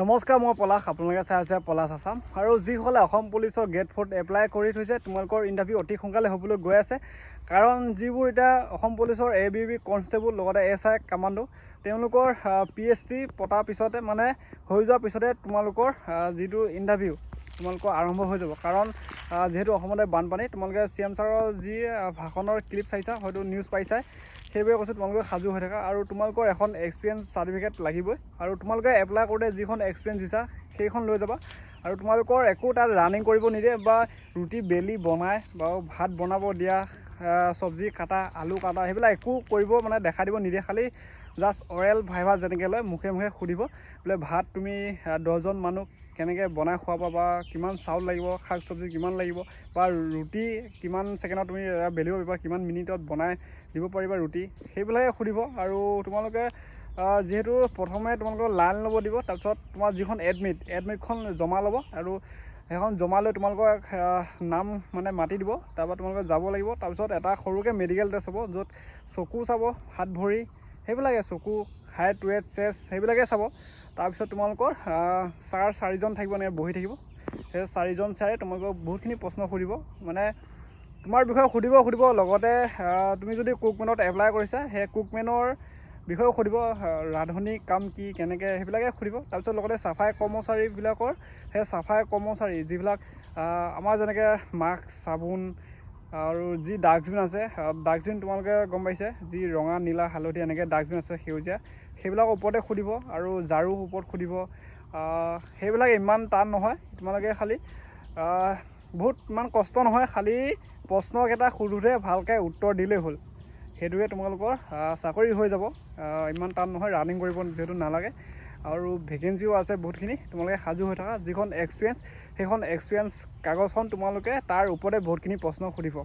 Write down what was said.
নমস্কাৰ মই পলাশ। আপোনালোকে চাই আছে পলাশ আছাম। আৰু যিসকলে অসম পুলিচৰ গেট ফ'ৰ্ট এপ্লাই কৰি থৈছে তোমালোকৰ ইণ্টাৰভিউ অতি সোনকালে হ'বলৈ গৈ আছে। কাৰণ যিবোৰ এতিয়া অসম পুলিচৰ এ বি বি কনষ্টেবল লগতে এছ আই কামাণ্ডো তেওঁলোকৰ পি এইচ ডি পতাৰ পিছতে মানে হৈ যোৱাৰ পিছতে তোমালোকৰ যিটো ইণ্টাৰভিউ তোমালোকৰ আৰম্ভ হৈ যাব। কাৰণ যিহেতু অসমতে বানপানী তোমালোকে চি এম ছাৰৰ যি ভাষণৰ ক্লিপ চাইছা হয়তো নিউজ পাইছাই। সেইবোৰে কৈছোঁ তোমালোকে সাজু হৈ থাকা আৰু তোমালোকৰ এখন এক্সপিৰিয়েঞ্চ চাৰ্টিফিকেট লাগিবই আৰু তোমালোকে এপ্লাই কৰোঁতে যিখন এক্সপিৰিয়েঞ্চ দিছা সেইখন লৈ যাবা আৰু তোমালোকৰ একো তাত ৰানিং কৰিব নিদিয়ে বা ৰুটি বেলি বনাই বা ভাত বনাব দিয়া চব্জি কাটা আলু কাটা সেইবিলাক একো কৰিব মানে দেখা দিব নিদিয়ে। খালি জাষ্ট অৰেল ভাইভা যেনেকৈ লয় মুখে মুখে সুধিব বোলে ভাত তুমি দহজন মানুহ কেনেকৈ বনাই খুৱাব বা কিমান চাউল লাগিব শাক চব্জি কিমান লাগিব বা ৰুটি কিমান ছেকেণ্ডত তুমি বেলিব পাৰিবা কিমান মিনিটত বনাই দিব পাৰিবা ৰুটি সেইবিলাকে সুধিব। আৰু তোমালোকে যিহেতু প্ৰথমে তোমালোকৰ লাইন ল'ব দিব তাৰপিছত তোমাৰ যিখন এডমিট এডমিটখন জমা ল'ব আৰু সেইখন জমা লৈ তোমালোকৰ নাম মানে মাতি দিব তাৰপৰা তোমালোকে যাব লাগিব। তাৰপিছত এটা সৰুকৈ মেডিকেল টেষ্ট হ'ব য'ত চকু চাব হাত ভৰি সেইবিলাকে চকু হাইট ৱেট চেষ্ট সেইবিলাকে চাব। তাৰপিছত তোমালোকৰ ছাৰ চাৰিজন থাকিব এনেকৈ বহি থাকিব? সেই চাৰিজন ছাৰে তোমালোকক বহুতখিনি প্ৰশ্ন সুধিব। মানে তোমাৰ বিষয়ে সুধিব সুধিব লগতে তুমি যদি কুকমেনত এপ্লাই কৰিছা সেই কুকমেনৰ বিষয়েও সুধিব আহ, কাম কি কেনেকৈ সেইবিলাকে সুধিব। তাৰপিছত লগতে চাফাই কৰ্মচাৰীবিলাকৰ সেই চাফাই কৰ্মচাৰী যিবিলাক আমাৰ যেনেকৈ মাস্ক চাবোন আৰু যি ডাষ্টবিন আছে ডাষ্টবিন তোমালোকে গম পাইছে যি ৰঙা নীলা হালধীয়া এনেকৈ ডাষ্টবিন আছে সেউজীয়া সেইবিলাকৰ ওপৰতে সুধিব আৰু ঝাৰু ওপৰত আহ, সেইবিলাক ইমান টান নহয় তোমালোকে খালি। বহুত ইমান কষ্ট নহয় খালি প্ৰশ্নকেইটা সোধোতে ভালকৈ উত্তৰ দিলেই হ'ল। সেইটোৱে তোমালোকৰ চাকৰি হৈ যাব। ইমান টান নহয় ৰানিং কৰিব যিহেতু নালাগে। আৰু ভেকেঞ্চিও আছে বহুতখিনি তোমালোকে সাজু হৈ থাকা। যিখন এক্সপিৰিয়েঞ্চ সেইখন এক্সপিৰিয়েঞ্চ কাগজখন তোমালোকে তাৰ ওপৰতে বহুতখিনি প্ৰশ্ন সুধিব।